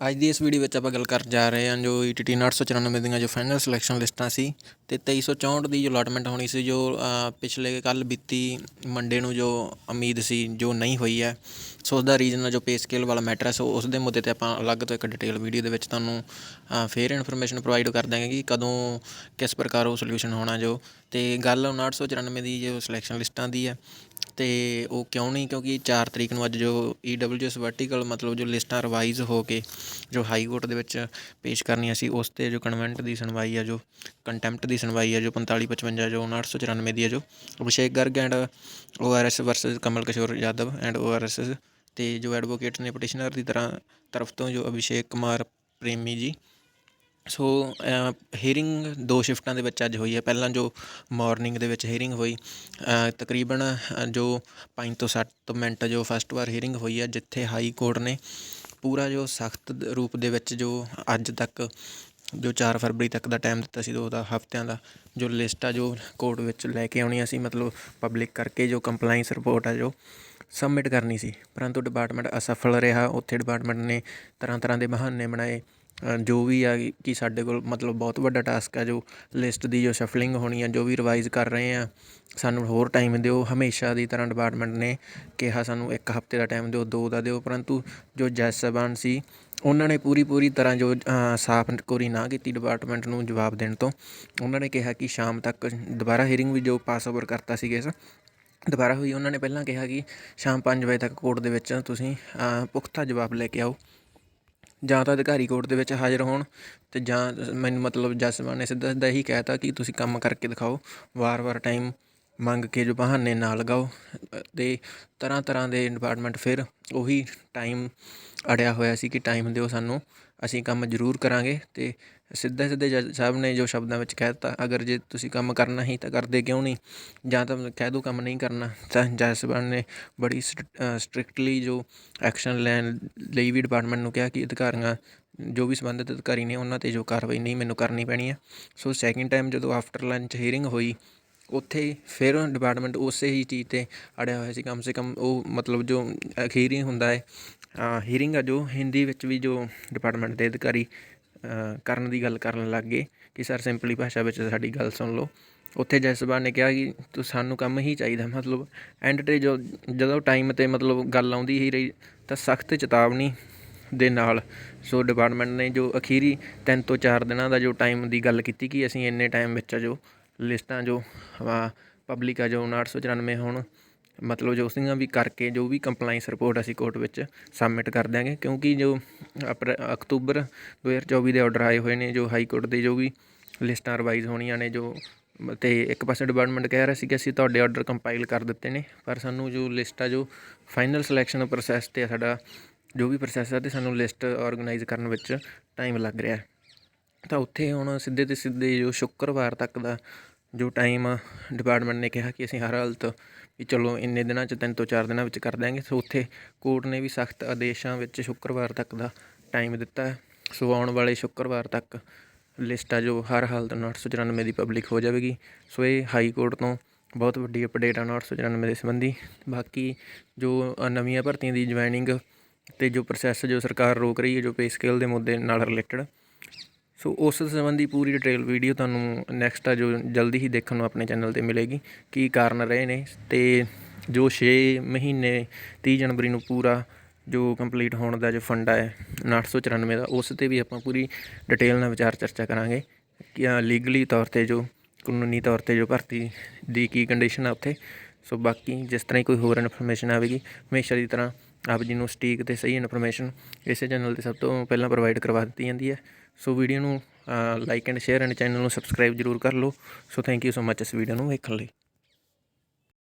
ਅੱਜ ਦੀ ਇਸ ਵੀਡੀਓ ਵਿੱਚ ਆਪਾਂ ਗੱਲ ਕਰਨ ਜਾ ਰਹੇ ਹਾਂ ਜੋ E ETT 994 ਦੀਆਂ ਜੋ ਫਾਈਨਲ ਸਿਲੈਕਸ਼ਨ ਲਿਸਟਾਂ ਸੀ ਤੇ 2364 ਦੀ ਜੋ ਅਲਾਟਮੈਂਟ ਹੋਣੀ ਸੀ ਜੋ ਪਿਛਲੇ ਕੱਲ ਬੀਤੀ ਮੰਡੇ ਨੂੰ ਜੋ ਉਮੀਦ ਸੀ ਜੋ ਨਹੀਂ ਹੋਈ ਹੈ ਸੋ ਉਸ ਦਾ ਰੀਜ਼ਨ ਜੋ ਪੇ ਸਕੇਲ ਵਾਲਾ ਮੈਟਰ ਹੈ ਸੋ ਉਸ ਦੇ ਮੁੱਦੇ ਤੇ ਆਪਾਂ ਅਲੱਗ ਤੋਂ ਇੱਕ ਡਿਟੇਲ ਵੀਡੀਓ ਦੇ ਵਿੱਚ ਤੁਹਾਨੂੰ ਅ, ਫੇਰ ਇਨਫੋਰਮੇਸ਼ਨ ਪ੍ਰੋਵਾਈਡ ਕਰ ਦਾਂਗੇ ਕਿ ਕਦੋਂ ਕਿਸ ਪ੍ਰਕਾਰ ਉਹ ਸੋਲੂਸ਼ਨ ਹੋਣਾ ਜੋ ਤੇ ਗੱਲ 994 ਦੀ ਜੋ ਸਿਲੈਕਸ਼ਨ ਲਿਸਟਾਂ ਦੀ ਹੈ ਤੇ ਉਹ ਕਿਉਂ ਨਹੀਂ? ਕਿਉਂਕਿ 4 ਤਰੀਕ ਨੂੰ ਅੱਜ ਜੋ E ਈਡਬਲਯੂਐਸ ਵਰਟੀਕਲ ਮਤਲਬ ਜੋ ਲਿਸਟਾਂ ਰਿਵਾਈਜ਼ ਹੋ ਕੇ ਜੋ ਹਾਈ ਕੋਰਟ ਦੇ ਵਿੱਚ ਪੇਸ਼ ਕਰਨੀਆਂ ਸੀ, ਉਸ ਤੇ ਜੋ ਕਨਵੈਂਟ ਦੀ ਸੁਣਵਾਈ ਆ, ਜੋ ਕੰਟੈਂਪਟ ਦੀ ਸੁਣਵਾਈ ਹੈ ਜੋ 4555 ਜੋ 994 ਦੀ ਹੈ ਜੋ Abhishek Garg and ORS versus Kamal Kishore Yadav and ORS ਤੇ ਜੋ ਐਡਵੋਕੇਟ ਨੇ ਪਟੀਸ਼ਨਰ ਦੀ ਤਰ੍ਹਾਂ, ਤਰਫ ਤੋਂ ਜੋ ਅਭਿਸ਼ੇਕ ਕੁਮਾਰ ਪ੍ਰੇਮੀ ਜੀ ਸੋ ਹੀਅਰਿੰਗ ਦੋ ਸ਼ਿਫਟਾਂ ਦੇ ਵਿੱਚ ਅੱਜ ਹੋਈ ਹੈ। ਪਹਿਲਾਂ ਜੋ ਮੋਰਨਿੰਗ ਦੇ ਵਿੱਚ ਹੀਅਰਿੰਗ ਹੋਈ ਤਕਰੀਬਨ ਜੋ 5 ਤੋਂ 7 ਮਿੰਟ ਜੋ ਫਸਟ ਵਾਰ ਹੀਅਰਿੰਗ ਹੋਈ ਹੈ, ਜਿੱਥੇ ਹਾਈ ਕੋਰਟ ਨੇ ਪੂਰਾ ਜੋ ਸਖਤ ਰੂਪ ਦੇ ਵਿੱਚ ਜੋ ਅੱਜ ਤੱਕ, ਜੋ 4 ਫਰਵਰੀ ਤੱਕ ਦਾ ਟਾਈਮ ਦਿੱਤਾ ਸੀ, ਦੋ ਦਾ, ਹਫ਼ਤਿਆਂ ਦਾ, ਜੋ ਲਿਸਟ ਆ, ਜੋ ਕੋਰਟ ਵਿੱਚ ਲੈ ਕੇ ਆਉਣੀਆਂ ਸੀ, ਮਤਲਬ ਪਬਲਿਕ ਕਰਕੇ ਜੋ ਕੰਪਲਾਈਂਸ ਰਿਪੋਰਟ ਆ, ਜੋ ਸਬਮਿਟ ਕਰਨੀ ਸੀ। ਪਰੰਤੂ ਡਿਪਾਰਟਮੈਂਟ ਅਸਫਲ ਰਿਹਾ। ਉੱਥੇ ਡਿਪਾਰਟਮੈਂਟ ਨੇ ਤਰ੍ਹਾਂ ਤਰ੍ਹਾਂ ਦੇ ਬਹਾਨੇ ਬਣਾਏ। ਜੋ ਵੀ ਆ ਕਿ ਸਾਡੇ ਕੋਲ ਮਤਲਬ ਬਹੁਤ ਵੱਡਾ ਟਾਸਕ ਆ ਜੋ ਲਿਸਟ ਦੀ ਜੋ ਸ਼ਫਲਿੰਗ ਹੋਣੀ ਆ ਜੋ ਵੀ ਰਿਵਾਈਜ਼ ਕਰ ਰਹੇ ਆ ਸਾਨੂੰ ਹੋਰ ਟਾਈਮ ਦਿਓ। ਹਮੇਸ਼ਾ ਦੀ ਤਰ੍ਹਾਂ ਡਿਪਾਰਟਮੈਂਟ ਨੇ ਕਿਹਾ ਸਾਨੂੰ ਇੱਕ ਹਫ਼ਤੇ ਦਾ ਟਾਈਮ ਦਿਓ ਦੋ ਦਾ ਦਿਓ। ਪਰੰਤੂ ਜੋ ਜੱਜ ਸਾਹਿਬਾਨ ਸੀ ਉਹਨਾਂ ਨੇ ਪੂਰੀ ਪੂਰੀ ਤਰ੍ਹਾਂ ਜੋ ਅ, ਸਾਫ਼ ਕੋਰੀ ਨਾ ਕੀਤੀ ਡਿਪਾਰਟਮੈਂਟ ਨੂੰ ਜਵਾਬ ਦੇਣ ਤੋਂ। ਉਹਨਾਂ ਨੇ ਕਿਹਾ ਕਿ ਸ਼ਾਮ ਤੱਕ ਦੁਬਾਰਾ ਹੀਅਰਿੰਗ ਵੀ ਜੋ ਪਾਸ ਓਵਰ ਕਰਤਾ ਸੀ ਕੇਸ ਦੁਬਾਰਾ ਹੋਈ ਉਹਨਾਂ ਨੇ ਪਹਿਲਾਂ ਕਿਹਾ ਕਿ ਸ਼ਾਮ 5 ਵਜੇ ਤੱਕ ਕੋਰਟ ਦੇ ਵਿੱਚ ਤੁਸੀਂ ਪੁਖਤਾ ਜਵਾਬ ਲੈ ਕੇ ਆਓ। ਜਾਂ ਤਾਂ ਅਧਿਕਾਰੀ ਕੋਰਟ ਦੇ ਵਿੱਚ ਹਾਜ਼ਰ ਹੋਣ ਅਤੇ ਜਾਂ ਮੈਨੂੰ ਮਤਲਬ ਜੱਜ ਨੇ ਸਿੱਧਾ ਸਿੱਧਾ ਇਹੀ ਕਹਿ ਤਾ ਕਿ ਤੁਸੀਂ ਕੰਮ ਕਰਕੇ ਦਿਖਾਓ, ਵਾਰ-ਵਾਰ ਟਾਈਮ ਮੰਗ ਕੇ ਜੋ ਬਹਾਨੇ ਨਾ ਲਗਾਓ ਅਤੇ ਤਰ੍ਹਾਂ ਤਰ੍ਹਾਂ ਦੇ ਡਿਪਾਰਟਮੈਂਟ ਫਿਰ ਉਹੀ ਟਾਈਮ ਅੜਿਆ ਹੋਇਆ ਸੀ ਕਿ ਟਾਈਮ ਦਿਓ ਸਾਨੂੰ, ਅਸੀਂ ਕੰਮ ਜ਼ਰੂਰ ਕਰਾਂਗੇ ਅਤੇ ਸਿੱਧੇ ਸਿੱਧੇ ਜੱਜ ਸਾਹਿਬ ਨੇ ਜੋ ਸ਼ਬਦਾਂ ਵਿੱਚ ਕਹਿ ਦਿੱਤਾ, ਅਗਰ ਜੇ ਤੁਸੀਂ ਕੰਮ ਕਰਨਾ ਹੀ ਤਾਂ ਕਰਦੇ ਕਿਉਂ ਨਹੀਂ? ਜਾਂ ਤਾਂ ਕਹਿ ਦਿਓ ਕੰਮ ਨਹੀਂ ਕਰਨਾ। ਤਾਂ ਜੱਜ ਸਾਹਿਬਾਨ ਨੇ ਬੜੀ ਸਟ੍ਰਿਕਟਲੀ ਜੋ ਐਕਸ਼ਨ ਲੈਣ ਲਈ ਵੀ ਡਿਪਾਰਟਮੈਂਟ ਨੂੰ ਕਿਹਾ ਕਿ ਅਧਿਕਾਰੀਆਂ, ਜੋ ਵੀ ਸੰਬੰਧਿਤ ਅਧਿਕਾਰੀ ਨੇ ਉਹਨਾਂ ਤੇ ਜੋ ਕਾਰਵਾਈ ਨਹੀਂ, ਮੈਨੂੰ ਕਰਨੀ ਪੈਣੀ ਹੈ ਸੋ ਸੈਕਿੰਡ ਟਾਈਮ ਜਦੋਂ ਆਫਟਰ ਲੰਚ ਹੀਅਰਿੰਗ ਹੋਈ, ਉੱਥੇ ਫਿਰ ਡਿਪਾਰਟਮੈਂਟ ਉਸੇ ਹੀ ਚੀਜ਼ ਤੇ ਅੜਿਆ ਹੋਇਆ ਸੀ। ਕਮ ਸੇ ਕਮ ਉਹ ਮਤਲਬ ਜੋ ਅਖੀਰੀ ਹੁੰਦਾ ਹੈ ਹੀਰਿੰਗ ਆ ਜੋ ਹਿੰਦੀ ਵਿੱਚ ਵੀ ਜੋ ਡਿਪਾਰਟਮੈਂਟ ਦੇ ਅਧਿਕਾਰੀ ਕਰਨ ਦੀ ਗੱਲ ਕਰਨ ਲੱਗ ਗਏ ਕਿ ਸਰ ਸਿੰਪਲੀ ਭਾਸ਼ਾ ਵਿੱਚ ਸਾਡੀ ਗੱਲ ਸੁਣ ਲਓ। ਉੱਥੇ ਜੱਜ ਨੇ ਕਿਹਾ ਕਿ ਤੂੰ ਸਾਨੂੰ ਕੰਮ ਹੀ ਚਾਹੀਦਾ, ਮਤਲਬ ਐਂਡ ਤੇ ਜੋ ਜਦੋਂ ਟਾਈਮ ਤੇ ਮਤਲਬ ਗੱਲ ਆਉਂਦੀ ਹੀ ਰਹੀ ਤਾਂ ਸਖਤ ਚੇਤਾਵਨੀ ਦੇ ਨਾਲ। ਸੋ ਡਿਪਾਰਟਮੈਂਟ ਨੇ ਜੋ ਅਖੀਰੀ 3 ਤੋਂ 4 ਦਿਨਾਂ ਦਾ ਜੋ ਟਾਈਮ ਦੀ ਗੱਲ ਕੀਤੀ ਕਿ ਅਸੀਂ ਇੰਨੇ ਟਾਈਮ ਵਿੱਚ ਜੋ, ਲਿਸਟਾਂ ਜੋ ਪਬਲਿਕ ਆ ਜੋ 994 ਹੁਣ ਮਤਲਬ ਜੋ ਸਿੰਘਾਂ ਵੀ ਕਰਕੇ ਜੋ ਵੀ ਕੰਪਲਾਈਂਸ ਰਿਪੋਰਟ ਅਸੀਂ ਕੋਰਟ ਵਿੱਚ ਸਬਮਿਟ ਕਰ ਦਿਆਂਗੇ, ਕਿਉਂਕਿ ਜੋ ਅਪ੍ਰੈ- ਅਕਤੂਬਰ 2024 ਦੇ ਆਰਡਰ ਆਏ ਹੋਏ ਨੇ, ਜੋ ਹਾਈ ਕੋਰਟ ਦੇ ਜੋ ਵੀ ਲਿਸਟਾਂ ਰਿਵਾਈਜ਼ ਹੋਣੀਆਂ ਨੇ, ਜੋ ਤੇ ਇੱਕ ਪਾਸੇ ਡਿਪਾਰਟਮੈਂਟ ਕਹਿ ਰਿਹਾ ਸੀ ਕਿ ਅਸੀਂ ਤੁਹਾਡੇ ਆਰਡਰ ਕੰਪਾਈਲ ਕਰ ਦਿੱਤੇ ਨੇ, ਪਰ ਸਾਨੂੰ ਜੋ ਲਿਸਟ ਆ, ਜੋ ਫਾਈਨਲ ਸਿਲੈਕਸ਼ਨ ਪ੍ਰੋਸੈਸ ਤੇ ਆ ਸਾਡਾ, ਜੋ ਵੀ ਪ੍ਰੋਸੈਸ ਆ ਤੇ ਸਾਨੂੰ ਲਿਸਟ ਆਰਗੇਨਾਈਜ਼ ਕਰਨ ਵਿੱਚ ਟਾਈਮ ਲੱਗ ਰਿਹਾ ਤਾਂ ਉੱਥੇ ਹੁਣ ਸਿੱਧੇ ਤੇ ਸਿੱਧੇ ਜੋ ਸ਼ੁੱਕਰਵਾਰ ਤੱਕ ਦਾ ਜੋ ਟਾਈਮ ਡਿਪਾਰਟਮੈਂਟ ਨੇ ਕਿਹਾ ਕਿ ਅਸੀਂ ਹਰ ਹਾਲਤ ਵੀ ਚਲੋ ਇੰਨੇ ਦਿਨਾਂ 'ਚ, ਤਿੰਨ ਤੋਂ ਚਾਰ ਦਿਨਾਂ ਵਿੱਚ ਕਰ ਦਿਆਂਗੇ। ਸੋ ਉੱਥੇ ਕੋਰਟ ਨੇ ਵੀ ਸਖਤ ਆਦੇਸ਼ਾਂ ਵਿੱਚ ਸ਼ੁੱਕਰਵਾਰ ਤੱਕ ਦਾ ਟਾਈਮ ਦਿੱਤਾ ਹੈ। ਸੋ ਆਉਣ ਵਾਲੇ ਸ਼ੁੱਕਰਵਾਰ ਤੱਕ ਲਿਸਟ ਆ ਜੋ ਹਰ ਹਾਲਤ 994 ਦੀ ਪਬਲਿਕ ਹੋ ਜਾਵੇਗੀ। ਸੋ ਇਹ ਹਾਈ ਕੋਰਟ ਤੋਂ ਬਹੁਤ ਵੱਡੀ ਅਪਡੇਟ ਆ 994 ਦੇ ਸੰਬੰਧੀ। ਬਾਕੀ ਜੋ ਨਵੀਆਂ ਭਰਤੀਆਂ ਦੀ ਜੁਆਇਨਿੰਗ ਤੇ ਜੋ ਪ੍ਰੋਸੈਸ ਜੋ ਸਰਕਾਰ ਰੋਕ ਰਹੀ ਹੈ, ਜੋ ਪੇ ਸਕੇਲ ਦੇ ਮੁੱਦੇ ਨਾਲ ਰਿਲੇਟਡ ਸੋ ਉਸ ਸੰਬੰਧੀ ਪੂਰੀ ਡਿਟੇਲ ਵੀਡੀਓ ਤੁਹਾਨੂੰ ਨੈਕਸਟ ਆ ਜੋ ਜਲਦੀ ਹੀ ਦੇਖਣ ਨੂੰ ਆਪਣੇ ਚੈਨਲ ਤੇ ਮਿਲੇਗੀ। ਕੀ ਕਾਰਨ ਰਹੇ ਨੇ ਤੇ ਜੋ 6 ਮਹੀਨੇ 30 ਜਨਵਰੀ ਨੂੰ ਪੂਰਾ ਜੋ ਕੰਪਲੀਟ ਹੋਣ ਦਾ ਜੋ ਫੰਡਾ ਹੈ 994 ਦਾ, ਉਸ ਤੇ ਵੀ ਆਪਾਂ ਪੂਰੀ ਡਿਟੇਲ ਨਾਲ ਵਿਚਾਰ ਚਰਚਾ ਕਰਾਂਗੇ। ਕਿ ਲੀਗਲੀ ਤੌਰ ਤੇ ਜੋ ਕਾਨੂੰਨੀ ਤੌਰ ਤੇ ਜੋ ਭਰਤੀ ਦੀ ਕੀ ਕੰਡੀਸ਼ਨ ਆ ਉੱਥੇ। ਸੋ ਬਾਕੀ ਜਿਸ ਤਰ੍ਹਾਂ ਹੀ ਕੋਈ ਹੋਰ ਇਨਫੋਰਮੇਸ਼ਨ ਆਵੇਗੀ, ਹਮੇਸ਼ਾ ਦੀ ਤਰ੍ਹਾਂ ਆਪ ਜੀ ਨੂੰ ਸਟੀਕ ਤੇ ਸਹੀ ਇਨਫੋਰਮੇਸ਼ਨ ਇਸੇ ਚੈਨਲ ਤੇ ਸਭ ਤੋਂ ਪਹਿਲਾਂ ਪ੍ਰੋਵਾਈਡ ਕਰਵਾ ਦਿੱਤੀ ਜਾਂਦੀ ਹੈ। ਸੋ ਵੀਡੀਓ ਨੂੰ like and share and channel ਨੂੰ ਸਬਸਕ੍ਰਾਈਬ ਜਰੂਰ ਕਰ ਲਓ। ਸੋ ਥੈਂਕ ਯੂ ਸੋ ਮੱਚ ਇਸ ਵੀਡੀਓ ਨੂੰ ਵੇਖਣ ਲਈ।